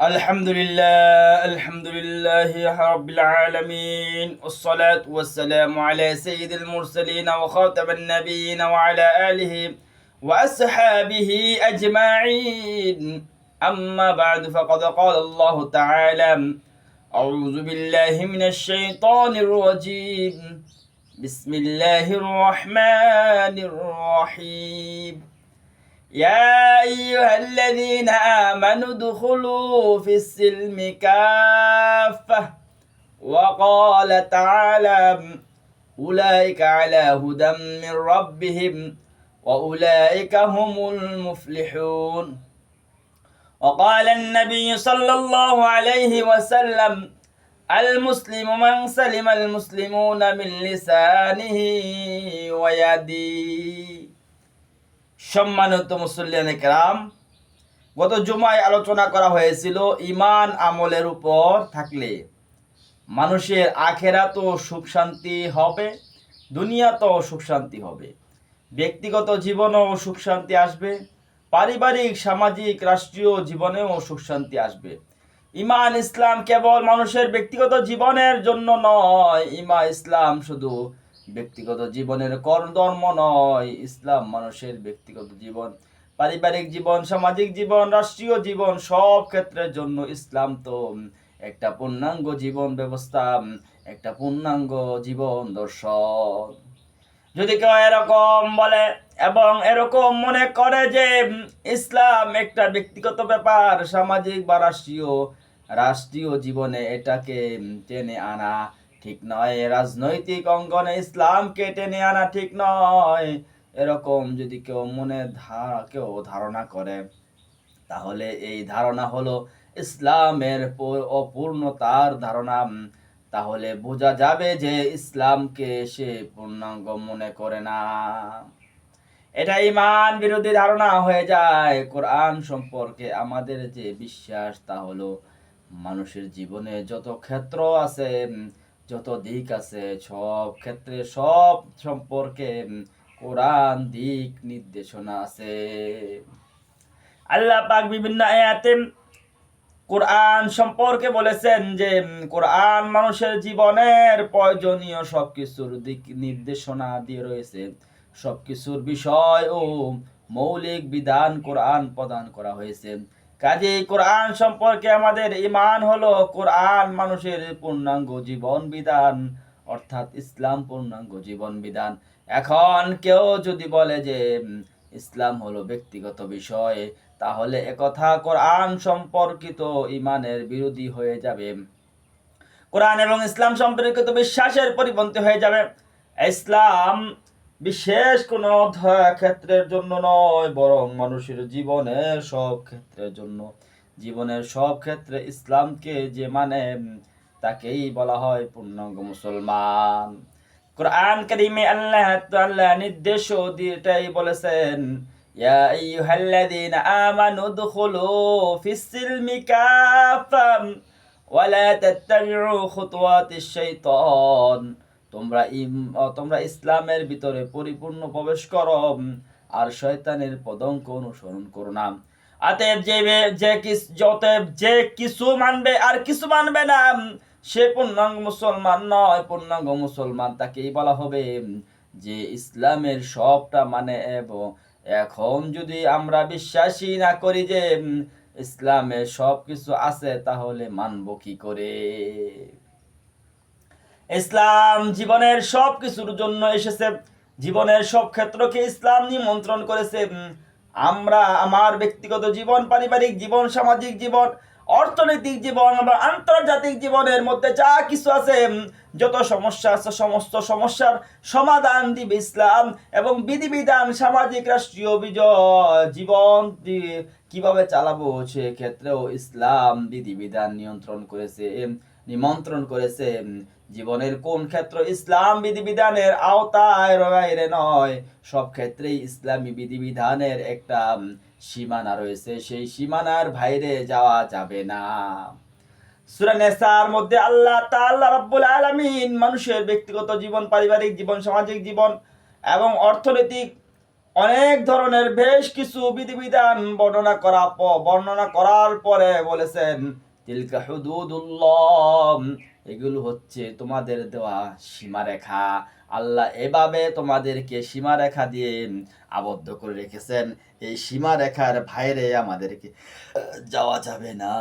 الحمد لله الحمد لله رب العالمين والصلاة والسلام على سيد المرسلين وخاتم النبيين وعلى آله وأصحابه أجمعين. أما بعد فقد قال الله تعالى أعوذ بالله من الشيطان الرجيم. بسم الله الرحمن الرحيم. يا أيها الذين آمنوا ادخلوا في السلم كافة. وقال تعالى أولئك على هدى من ربهم وأولئك هم المفلحون. وقال النبي صلى الله عليه وسلم المسلم من سلم المسلمون من لسانه ويده সম্মানিত মুসল্লিয়ান কেরাম, গত জুমায় আলোচনা করা হয়েছিল ইমান আমলের উপর থাকলে মানুষের আখেরা তো সুখ শান্তি হবে দুনিয়া তো সুখ শান্তি হবে। ব্যক্তিগত জীবনেও সুখ শান্তি আসবে, পারিবারিক, সামাজিক, রাষ্ট্রীয় জীবনেও সুখ শান্তি আসবে। ইমান ইসলাম কেবল মানুষের ব্যক্তিগত জীবনের জন্য নয় ইমা ইসলাম শুধু ব্যক্তিগত জীবনের কর্মধর্ম নয়। ইসলাম মানুষের ব্যক্তিগত জীবন, পারিবারিক জীবন, সামাজিক জীবন, রাষ্ট্রীয় জীবন, সব ক্ষেত্রের জন্য ইসলাম তো একটা পূর্ণাঙ্গ জীবন ব্যবস্থা, একটা পূর্ণাঙ্গ জীবন দর্শন। যদি কেউ এরকম বলে এবং এরকম মনে করে যে ইসলাম একটা ব্যক্তিগত ব্যাপার, সামাজিক বা রাষ্ট্রীয় রাষ্ট্রীয় জীবনে এটাকে টেনে আনা ঠিক নয় রাজনৈতিক অঙ্গনে ইসলামকে টেনে আনা ঠিক নয়। এরকম যদি কেউ মনে ধা- কেউ ধারণা করে, তাহলে এই ধারণা হলো ইসলামের অপূর্ণতার ধারণা। তাহলে বোঝা যাবে যে ইসলামকে সে পূর্ণাঙ্গ মনে করে না। এটা ইমান বিরোধী ধারণা হয়ে যায়। কোরআন সম্পর্কে আমাদের যে বিশ্বাস, তা হলো মানুষের জীবনে যত ক্ষেত্র আছে যত দিক আছে, সব ক্ষেত্রে, সব সম্পর্কে কোরআন দিক নির্দেশনা আছে। আল্লাহ পাক বিভিন্ন আয়াতে কোরআন সম্পর্কে বলেছেন যে কোরআন মানুষের জীবনের প্রয়োজনীয় সবকিছুর দিক নির্দেশনা দিয়ে রয়েছে। সবকিছুর বিষয় ও মৌলিক বিধান কোরআন প্রদান করা হয়েছে। কাজেই কোরআন সম্পর্কে আমাদের ইমান হলো কোরআন মানুষের পূর্ণাঙ্গ জীবন বিধান, অর্থাৎ ইসলাম পূর্ণাঙ্গ জীবন বিধান। এখন কেউ যদি বলে যে ইসলাম হলো ব্যক্তিগত বিষয়, তাহলে একথা কোরআন সম্পর্কিত ইমানের বিরোধী হয়ে যাবে। কোরআন এবং ইসলাম সম্পর্কিত বিশ্বাসের পরিপন্থী হয়ে যাবে। ইসলাম বিশেষ কোনো ক্ষেত্রের জন্য নয়, বরং মানুষের জীবনের সব ক্ষেত্রের জন্য। জীবনের সব ক্ষেত্রে ইসলামকে যে মানে তাকেই বলা হয় পূর্ণাঙ্গ মুসলমান। কোরআন কারিমে আল্লাহ তাআলা নির্দেশ এটাই বলেছেন আমানু দুখুলু ফিস সিলমি কাফা ওয়ালা তাত্তাবিউ খুতুওয়াতিশ শাইতান তোমরা তোমরা ইসলামের ভিতরে পরিপূর্ণ প্রবেশ করো আর শয়তানের পদঙ্ক অনুসরণ করো না। যে যে যে কিছু মানবে আর কিছু মানবে না সে পূর্ণাঙ্গ মুসলমান নয়, পূর্ণাঙ্গ মুসলমান তাকেই বলা হবে যে ইসলামের সবটা মানে এবং, এখন যদি আমরা বিশ্বাসই না করি যে ইসলামে সব কিছু আছে, তাহলে মানব কি করে? ইসলাম জীবনের সব কিছুর জন্য এসেছে। জীবনের সব ক্ষেত্রকে ইসলাম নিমন্ত্রণ করেছে। আমরা, আমার ব্যক্তিগত জীবন, পারিবারিক জীবন, সামাজিক জীবন, অর্থনৈতিক জীবন, বা আন্তর্জাতিক জীবনের মধ্যে যা কিছু আছে যত সমস্যা আছে, সমস্ত সমস্যার সমাধান দিবে ইসলাম এবং বিধিবিধান, সামাজিক, রাষ্ট্রীয় বিজয় জীবন কীভাবে চালাবো সেক্ষেত্রেও ইসলাম বিধিবিধান নিয়ন্ত্রণ করেছে নিমন্ত্রণ করেছে জীবনের কোন ক্ষেত্র ইসলাম বিধিবিধানের আওতায় বাইরে নয়, সব ক্ষেত্রেই ইসলামী বিধিবিধানের একটা সীমানা রয়েছে। সেই সীমানার বাইরে যাওয়া যাবে না। সূরা নেসার মধ্যে আল্লাহ তাআলা রাব্বুল আলামিন মানুষের ব্যক্তিগত জীবন, পারিবারিক জীবন, সামাজিক জীবন এবং অর্থনৈতিক অনেক ধরনের বেশ কিছু বিধিবিধান বর্ণনা করা বর্ণনা করার পরে বলেছেন, তিলকা হুদুদুল্লাহ। এগুলো হচ্ছে তোমাদের দেওয়া সীমারেখা। আল্লাহ এভাবে তোমাদেরকে সীমারেখা দিয়ে আবদ্ধ করে রেখেছেন। এই সীমারেখার বাইরে আমাদেরকে যাওয়া যাবে না।